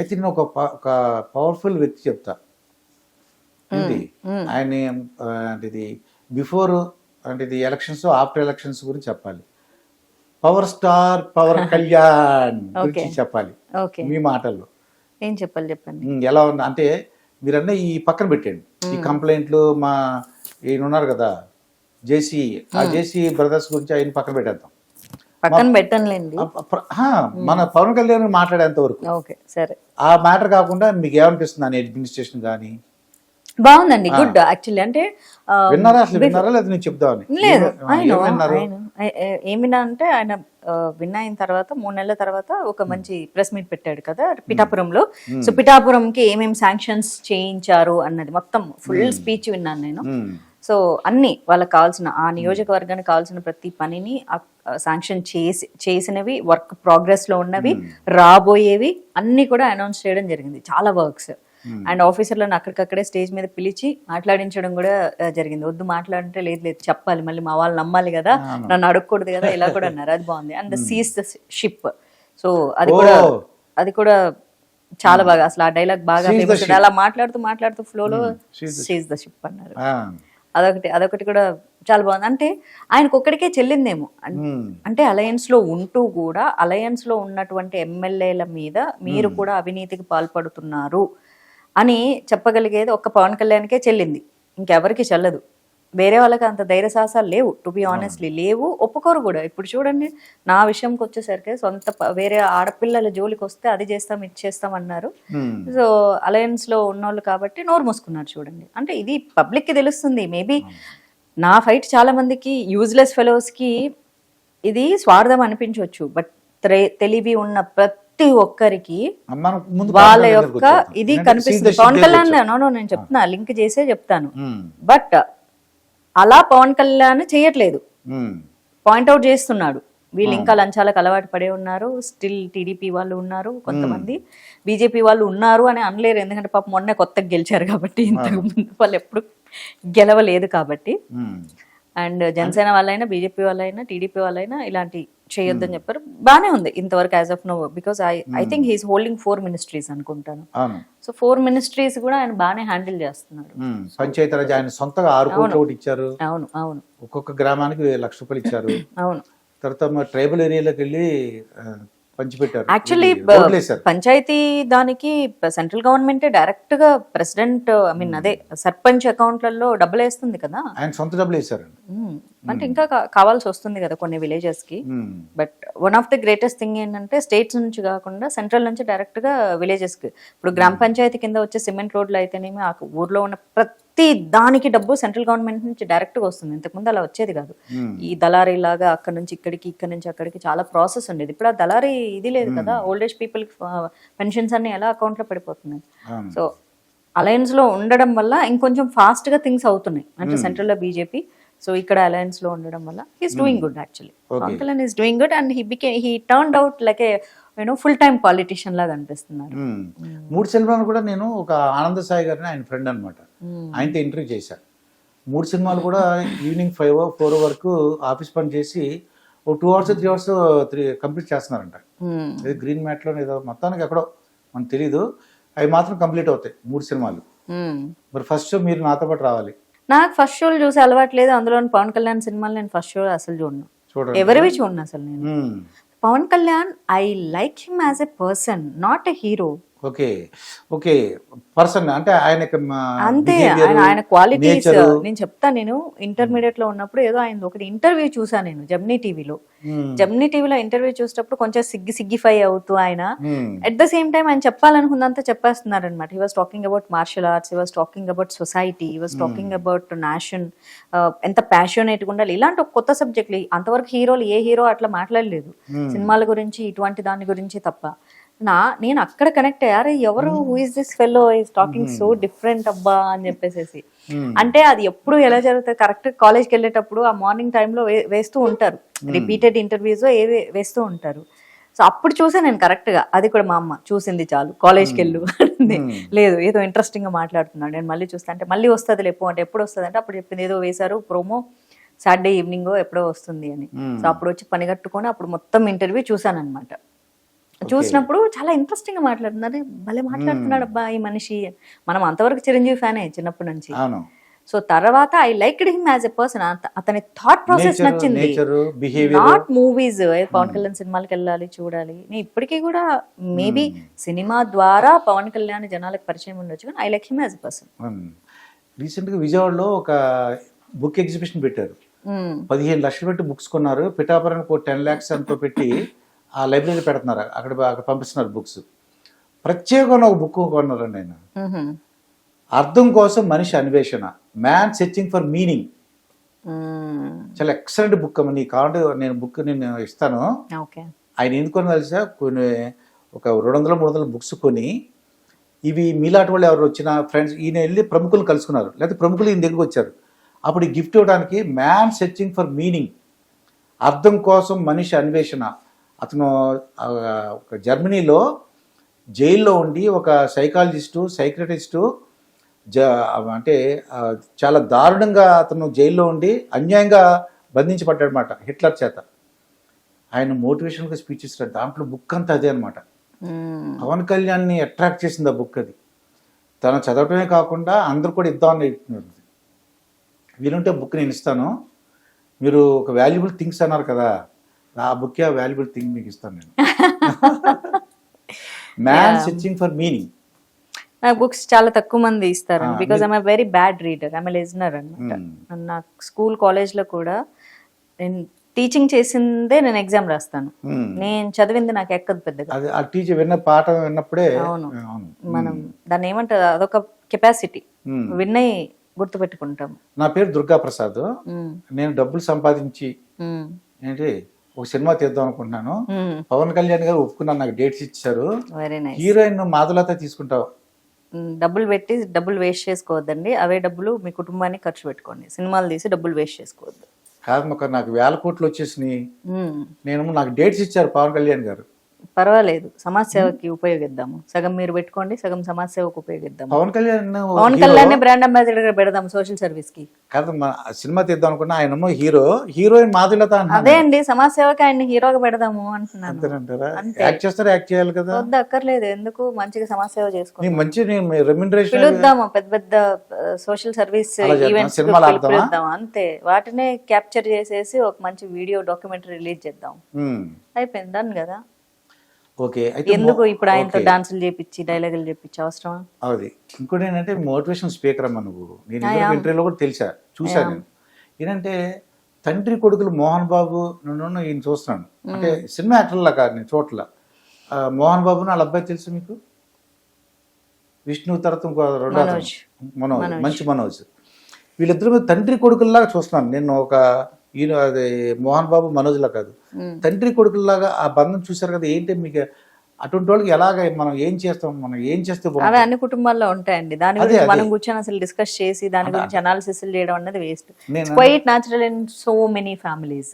అయితే నేను ఒక ఒక పవర్ఫుల్ వ్యక్తి చెప్తా. ఏంటి? ఆయన అంటే ఇది బిఫోర్ అంటే ఇది ఎలక్షన్స్ ఆఫ్టర్ ఎలక్షన్స్ గురించి చెప్పాలి. పవర్ స్టార్ పవర్ కళ్యాణ్ గురించి. చెప్పాలి. మీ మాటల్లో. ఏం చెప్పాలి చెప్పండి. ఎలా ఉంది అంటే మీరన్నా ఈ పక్కన పెట్టండి. ఈ కంప్లైంట్లు మా ఈయన ఉన్నారు కదా జేసీ. ఆ జేసీ బ్రదర్స్ గురించి ఆయన పక్కన పెట్టేద్దాం. పక్కన పెట్టనులేండి. మన పవన్ కళ్యాణ్ మాట్లాడేంత వరకు. ఓకే సరే. ఆ మ్యాటర్ కాకుండా మీకు ఏమనిపిస్తుంది అని అడ్మినిస్ట్రేషన్ కానీ? బాగుందండి గుడ్ యాక్చువల్లీ. అంటే విన్నారా అసలు? విన్నారా? లేదా నేను చెప్దామని. లేదు ఏం- ఆయన ఏం విన్నారు? ఆయన ఏ- ఏ- ఏం విన్నా అంటే ఆయన విన్ అయిన తర్వాత మూడు నెలల తర్వాత ఒక మంచి ప్రెస్ మీట్ పెట్టాడు కదా పిఠాపురంలో. సో పిఠాపురంకి ఏమేమి శాంక్షన్స్ చేయించారు అన్నది మొత్తం ఫుల్ స్పీచ్ విన్నాను నేను. సో అన్ని వాళ్ళకి కావాల్సిన ఆ నియోజకవర్గానికి కావాల్సిన ప్రతి పనిని శాంక్షన్ చేసి చేసినవి వర్క్ ప్రోగ్రెస్లో ఉన్నవి రాబోయేవి అన్ని కూడా అనౌన్స్ చేయడం జరిగింది. చాలా వర్క్స్ అండ్ ఆఫీసర్లను అక్కడికక్కడే స్టేజ్ మీద పిలిచి మాట్లాడించడం కూడా జరిగింది. వద్దు మాట్లాడంటే లేదు లేదు చెప్పాలి మళ్ళీ మా వాళ్ళు నమ్మాలి కదా నన్ను అడగకూడదు కదా ఇలా కూడా అన్నారు. అది బాగుంది. And sees the ship so అది కూడా. అది కూడా చాలా బాగా అసలు ఆ డైలాగ్ బాగా. అలా మాట్లాడుతూ మాట్లాడుతూ ఫ్లోలో సీజ్ ద షిప్ అన్నారు. అదొకటి అదొకటి కూడా చాలా బాగుంది. అంటే ఆయనకు ఒక్కడికే చెల్లిందేమో అంటే అలయన్స్లో ఉంటూ కూడా అలయన్స్లో ఉన్నటువంటి ఎమ్మెల్యేల మీద మీరు కూడా అవినీతికి పాల్పడుతున్నారు అని చెప్పగలిగేది ఒక్క పవన్ కళ్యాణ్కే చెల్లింది. ఇంకెవరికి చెల్లదు. వేరే వాళ్ళకి అంత ధైర్య సాహసాలు లేవు టు బి ఆనెస్ట్లీ లేవు. ఒప్పుకోరు కూడా. ఇప్పుడు చూడండి నా విషయంకి వచ్చేసరికి సొంత వేరే ఆడపిల్లల జోలికి వస్తే అది చేస్తాం ఇది చేస్తాం అన్నారు. సో అలయన్స్లో ఉన్నోళ్ళు కాబట్టి నోరు మూసుకున్నారు చూడండి. అంటే ఇది పబ్లిక్కి తెలుస్తుంది. మేబీ నా ఫైట్ చాలా మందికి యూజ్లెస్ ఫెలోస్కి ఇది స్వార్థం అనిపించవచ్చు బట్ తెలివి ఉన్న ప్రతి ఒక్కరికి వాళ్ళ యొక్క. ఇది కనిపిస్తుంది. పవన్ కళ్యాణ్ నేను చెప్తున్నా. లింక్ చేసే చెప్తాను. బట్ అలా పవన్ కళ్యాణ్ చేయట్లేదు. పాయింట్అవుట్ చేస్తున్నాడు. వీళ్ళు ఇంకా లంచాలకు అలవాటు పడే ఉన్నారు. స్టిల్ టీడీపీ వాళ్ళు ఉన్నారు కొంతమంది. బీజేపీ వాళ్ళు ఉన్నారు అని అనలేరు. ఎందుకంటే పాపం మొన్నే కొత్తగా గెలిచారు కాబట్టి ఇంతకు ముందు వాళ్ళు ఎప్పుడు గెలవలేదు కాబట్టి. అండ్ జనసేన వాళ్ళైనా బీజేపీ వాళ్ళైనా టీడీపీ వాళ్ళైనా ఇలాంటి చేయొద్దని చెప్పారు. బానే ఉంది ఇంతవరకు as of now because I I think he's holding four ministries అనుకుంటాను. సో ఫోర్ మినిస్ట్రీస్ కూడా ఆయన బాగానే హ్యాండిల్ చేస్తున్నాడు. పంచాయతీరాజ్ ఆయన సొంతగా ఆరు కోట్లు ఇచ్చారు. అవును అవును. ఒక్కొక్క గ్రామానికి లక్ష రూపాయలు ఇచ్చారు. అవును. తర్వాత మా ట్రైబల్ ఏరియాలోకి వెళ్ళి పంచిపెట్టారు. యాక్చువల్లీ పంచాయతీ దానికి సెంట్రల్ గవర్నమెంట్ డైరెక్ట్గా ప్రెసిడెంట్ ఐ మీన్ అదే సర్పంచ్ అకౌంట్లలో డబ్బులు వేస్తుంది కదా. ఆయన సొంత డబ్బులు వేశారండి మ్మ్. అంటే ఇంకా కావాల్సి వస్తుంది కదా కొన్ని విలేజెస్కి but one of the greatest thing ఏంటంటే స్టేట్స్ నుంచి కాకుండా సెంట్రల్ నుంచి డైరెక్ట్గా విలేజెస్కి ఇప్పుడు గ్రామ పంచాయతీ కింద వచ్చే సిమెంట్ రోడ్లు అయితేనేమి ఆ ఊర్లో ఉన్న ప్రతి దానికి డబ్బు సెంట్రల్ గవర్నమెంట్ నుంచి డైరెక్ట్గా వస్తుంది. ఇంతకుముందు అలా వచ్చేది కాదు. ఈ దళారీ లాగా అక్కడ నుంచి ఇక్కడికి ఇక్కడ నుంచి అక్కడికి చాలా ప్రాసెస్ ఉండేది. ఇప్పుడు ఆ దళారీ ఇది లేదు కదా. ఓల్డ్ ఏజ్ పీపుల్ పెన్షన్స్ అన్ని ఎలా అకౌంట్లో పడిపోతున్నాయి. సో అలయన్స్లో ఉండడం వల్ల ఇంకొంచెం ఫాస్ట్గా థింగ్స్ అవుతున్నాయి. అంటే సెంట్రల్లో బీజేపీ సో ఇక్కడ అలయన్స్లో ఉండడం వల్ల he's doing good actually. Pawan Kalyan is doing good and he became he turn out like a you know full time politician లాగా అనిపిస్తున్నారు. మూడు సినిమాలు కూడా నేను ఒక ఆనంద సాయి గారిని ఆయన ఫ్రెండ్ అనమాట ఆయనతో ఇంటర్వ్యూ చేశాను మూడు సినిమాలు కూడా ఈవినింగ్ ఫైవ్ ఫోర్ వరకు ఆఫీస్ పని చేసి ఓ two hours three hours three complete చేస్తున్నారంట. ఏదో గ్రీన్ మ్యాట్లో ఏదో మొత్తానికి ఎక్కడో మనకు తెలీదు. అవి మాత్రం కంప్లీట్ అవుతాయి మూడు సినిమాలు. మరి ఫస్ట్ మీరు నాతో పాటు రావాలి. నాకు ఫస్ట్ షోలు చూసి అలవాటు లేదు. అందులో పవన్ కళ్యాణ్ సినిమాలు నేను ఫస్ట్ షో అసలు చూడను. ఎవరివి చూడను అసలు నేను. Pawan Kalyan, I like him as a person, not a hero. Okay. Okay. Person అంటే ఆయన అంతే. ఆయన ఆయన క్వాలిటీస్ నేను చెప్తా నేను ఇంటర్మీడియట్లో ఉన్నప్పుడు ఏదో ఆయన ఒకటి ఇంటర్వ్యూ చూసాను నేను జమ్నీ టీవీలో జమ్నీ టీవీలో ఇంటర్వ్యూ చూసేటప్పుడు కొంచెం సిగ్గి సిగ్గిఫై అవుతూ ఆయన అట్ ద సేమ్ టైం ఆయన చెప్పాలనుకున్నంత చెప్పేస్తున్నారు అనమాట he was talking about martial arts he was talking about society he was talking about nation ఎంత ప్యాషనేట్ ఉండాలి. ఇలాంటి ఒక కొత్త సబ్జెక్టులు అంతవరకు హీరోలు ఏ హీరో అట్లా మాట్లాడలేదు. సినిమాల గురించి ఇటువంటి దాని గురించి తప్ప. నా నేను అక్కడ కనెక్ట్ అయ్యారు ఎవరు? Who is this fellow is talking so different అబ్బా అని చెప్పేసి అంటే అది ఎప్పుడు ఎలా జరుగుతుంది? కరెక్ట్ కాలేజ్కి వెళ్ళేటప్పుడు ఆ మార్నింగ్ టైంలో వేస్తూ ఉంటారు. రిపీటెడ్ ఇంటర్వ్యూస్ ఏవి వేస్తూ ఉంటారు. సో అప్పుడు చూసా నేను కరెక్ట్గా. అది కూడా మా అమ్మ చూసింది చాలు. కాలేజ్కి వెళ్ళు అంది. లేదు ఏదో ఇంట్రెస్టింగ్గా మాట్లాడుతున్నాడు. నేను మళ్ళీ చూస్తా అంటే మళ్ళీ వస్తుంది లేపు అంటే ఎప్పుడు వస్తుంది అంటే అప్పుడు చెప్పింది ఏదో వేశారు ప్రోమో సాటర్డే ఈవినింగ్ ఎప్పుడో వస్తుంది అని. సో అప్పుడు వచ్చి పని కట్టుకొని అప్పుడు మొత్తం ఇంటర్వ్యూ చూసాను అనమాట చూసినప్పుడు చాలా ఇంట్రెస్టింగ్గా మాట్లాడుతున్నారు భలే మాట్లాడుతున్నాడు అబ్బా ఈ మనిషి. మనం అంతవరకు చిరంజీవి ఫ్యానే చిన్నప్పటి నుంచి. సో తర్వాత I like him as a person అతని థాట్ ప్రాసెస్ నచ్చింది. నాట్ మూవీస్ పవన్ కళ్యాణ్ సినిమాలకు వెళ్ళాలి చూడాలి. నేను ఇప్పటికీ కూడా మేబీ సినిమా ద్వారా పవన్ కళ్యాణ్ జనాలకు పరిచయం ఉండొచ్చు కానీ I like him as a person రీసెంట్గా విజయవాడలో ఒక బుక్ ఎగ్జిబిషన్ పెట్టారు. పదిహేను లక్షలు పెట్టి బుక్స్ కొన్నారు. పిఠాపురానికి టెన్ ల్యాక్స్ ఎంతో పెట్టి ఆ లైబ్రరీ పెడుతున్నారు. అక్కడ అక్కడ పంపిస్తున్నారు బుక్స్. ప్రత్యేకమైన ఒక బుక్ కొన్నారండి ఆయన అర్థం కోసం మనిషి అన్వేషణ. మ్యాన్ సెర్చింగ్ ఫర్ మీనింగ్ చాలా ఎక్సలెంట్ బుక్ అమ్మ. నీకు కావాలంటే నేను బుక్ నేను ఇస్తాను. ఓకే. ఆయన ఎందుకొని తెలుసా? కొన్ని ఒక రెండు వందల మూడు వందల బుక్స్ కొని ఇవి మీలాంటి వాళ్ళు ఎవరు వచ్చిన ఫ్రెండ్స్ ఈయన వెళ్ళి ప్రముఖులు కలుసుకున్నారు. లేకపోతే ప్రముఖులు ఈయన దగ్గరికి వచ్చారు. అప్పుడు ఈ గిఫ్ట్ ఇవ్వడానికి మ్యాన్ సెర్చింగ్ ఫర్ మీనింగ్ అర్థం కోసం మనిషి అన్వేషణ. అతను జర్మనీలో జైల్లో ఉండి ఒక సైకాలజిస్టు సైక్రటిస్టు జ అంటే చాలా దారుణంగా అతను జైల్లో ఉండి అన్యాయంగా బంధించబడ్డాడనమాట హిట్లర్ చేత. ఆయన మోటివేషన్గా స్పీచ్ ఇస్తాడు దాంట్లో బుక్ అంతా అదే అనమాట పవన్ కళ్యాణ్ని అట్రాక్ట్ చేసింది ఆ బుక్ అది. తను చదవటమే కాకుండా అందరు కూడా ఇద్దామని చెప్తున్నారు వీలుంటే బుక్ నేను ఇస్తాను. మీరు ఒక వాల్యుబుల్ థింగ్స్ అన్నారు కదా ఆ బుక్ వాల్యుబుల్ థింగ్ మీకు ఇస్తాను నేను. మ్యాన్ సెర్చింగ్ ఫర్ మీనింగ్ నాకు బుక్స్ చాలా తక్కువ మంది ఇస్తారు. Because I'm very bad reader I'm listener అనమాట Hmm. నాకు స్కూల్ కాలేజ్లో కూడా నేను టీచింగ్ చేసిందే నేను ఎగ్జామ్ రాస్తాను. నేను చదివింది నాకు ఎక్కదు పెద్దగా. ఆ టీచర్ విన్న పాఠం విన్నప్పుడే అవును. మనం దాన్ని ఏమంటారు? అదొక కెపాసిటీ Hmm. విన్నయి గుర్తుపెట్టుకుంటాం నా పేరు దుర్గా ప్రసాద్. నేను డబ్బులు సంపాదించి. ఏంటి? ఒక సినిమా తీద్దాం అనుకుంటున్నాను. పవన్ కళ్యాణ్ గారు ఒప్పుకున్నారు నాకు డేట్స్ ఇచ్చారు. హీరోయిన్ మాధులత తీసుకుంటావు. డబ్బులు పెట్టి డబ్బులు వేస్ట్ చేసుకోవద్దండి. అవే డబ్బులు మీ కుటుంబానికి ఖర్చు పెట్టుకోండి. సినిమాలు తీసి డబ్బులు వేస్ట్ చేసుకోవద్దు. కాదు ఒక నాకు వేల కోట్లు వచ్చేసినాయి. నేను నాకు డేట్స్ ఇచ్చారు పవన్ కళ్యాణ్ గారు. పర్వాలేదు. సమాజ్ సేవకి ఉపయోగిద్దాము. సగం మీరు పెట్టుకోండి సగం సమాజ్ సేవకు ఉపయోగిద్దాము. పవన్ కళ్యాణ్ పవన్ కళ్యాణ్ బ్రాండ్ అంబాసిడర్గా పెడదాం సోషల్ సర్వీస్కి. కాదు మన సినిమా తీద్దాం అనుకున్నా ఆయనేమో హీరో హీరోయిన్ మాధులత అదే అండి సమాజ్ సేవకి ఆయన్ని హీరోగా పెడదాము అంటున్నాను. అంతేనంటారా? అంతే. యాక్ట్ చేస్తారా యాక్ట్ చేయాలి కదా? వద్దు అక్కర్లేదు. ఎందుకు? మంచిగా సమాజ్ సేవ చేసుకో నీకు మంచి రెమ్యునరేషన్ పిలుద్దాము పెద్ద పెద్ద సోషల్ సర్వీస్. ఈవెంట్స్? పిలుద్దాం అంతే. వాటినే క్యాప్చర్ చేసేసి ఒక మంచి వీడియో డాక్యుమెంటరీ రిలీజ్ చేద్దాం. అయిపోయింది డన్ కదా? ఓకే అయితే ఎందుకు ఇప్పుడు ఆయనతో. డాన్సులు చేపించి డైలాగులు చేపించి అవసరమా? అది. ఇంకోటి ఏంటంటే మోటివేషన్ స్పీకర్ అమ్మ నువ్వు. నేను ఇంటర్వ్యూ ఇంటర్వ్యూలో కూడా తెలిసా చూసా నేను. ఏంటంటే తండ్రి కొడుకులు మోహన్ బాబు నన్ను ఈయన చూస్తున్నాను అంటే సినిమా యాక్టర్లా కాదు నేను చోట్ల. మోహన్ బాబు వాళ్ళ అబ్బాయి తెలుసు మీకు? విష్ణు తర్వాత ఇంకో రెండో. మనోజ్. మంచి మనోజ్. వీళ్ళిద్దరు తండ్రి కొడుకుల్లాగా చూస్తున్నాను. నేను ఒక ఈయన అది మోహన్ బాబు మనోజ్లా కాదు. తండ్రి కొడుకుల్లాగా ఆ బంధం చూశారు కదా ఏంటి మీకు అటువంటి వాళ్ళకి ఎలాగ మనం ఏం చేస్తాం మనం ఏం చేస్తే? అవి అన్ని కుటుంబాల్లో ఉంటాయండి. దాని గురించి. మనం కూర్చొని అసలు డిస్కస్ చేసి దాని గురించి అనాలిసిస్ చేయడం అన్నది waste quite natural in so many families.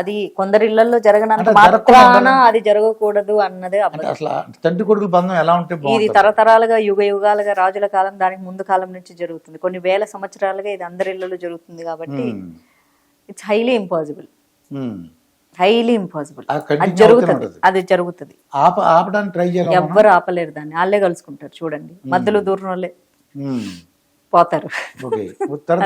అది కొందరి ఇళ్ళలో జరగనంత మాత్రాన అది జరగకూడదు అన్నదే అసలు తండ్రి కొడుకుల బంధం ఎలా ఉంటే ఇది తరతరాలుగా యుగ యుగాలుగా రాజుల కాలం దానికి ముందు కాలం నుంచి జరుగుతుంది. కొన్ని వేల సంవత్సరాలుగా ఇది అందరి ఇళ్ళలో జరుగుతుంది కాబట్టి. It's highly impossible. Highly impossible అది జరుగుతుంది. అది జరుగుతుంది. ఎవ్వరు ఆపలేరు దాన్ని. వాళ్ళే కలుసుకుంటారు. చూడండి. మధ్యలో దూరం మ్మ్. పోతారు.